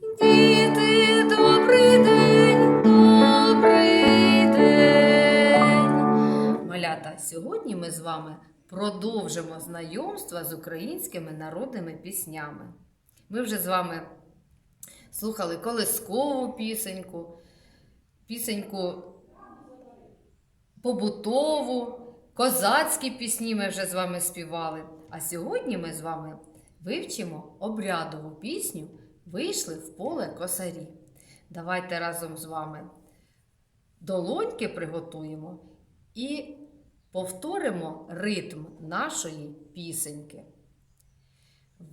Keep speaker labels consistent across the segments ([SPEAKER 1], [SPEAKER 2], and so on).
[SPEAKER 1] Діти, добрий день, добрий день. Малята, сьогодні ми з вами продовжимо знайомство з українськими народними піснями. Ми вже з вами слухали колискову пісеньку, пісеньку побутову, козацькі пісні ми вже з вами співали. А сьогодні ми з вами вивчимо обрядову пісню Вийшли в поле косарі. Давайте разом з вами долоньки приготуємо і повторимо ритм нашої пісеньки.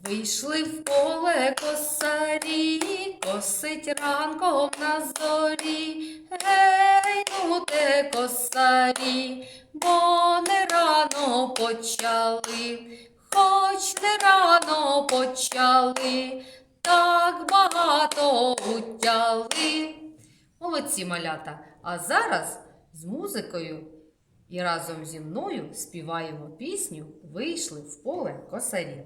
[SPEAKER 1] Вийшли в поле косарі, косить ранком на зорі. Гей, ну те косарі, бо не рано почали, хоч не рано почали, так багато утяли. Молодці малята. А зараз з музикою і разом зі мною співаємо пісню Вийшли в поле косарі.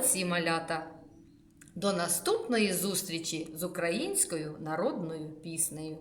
[SPEAKER 1] Молодці малята! До наступної зустрічі з українською народною піснею.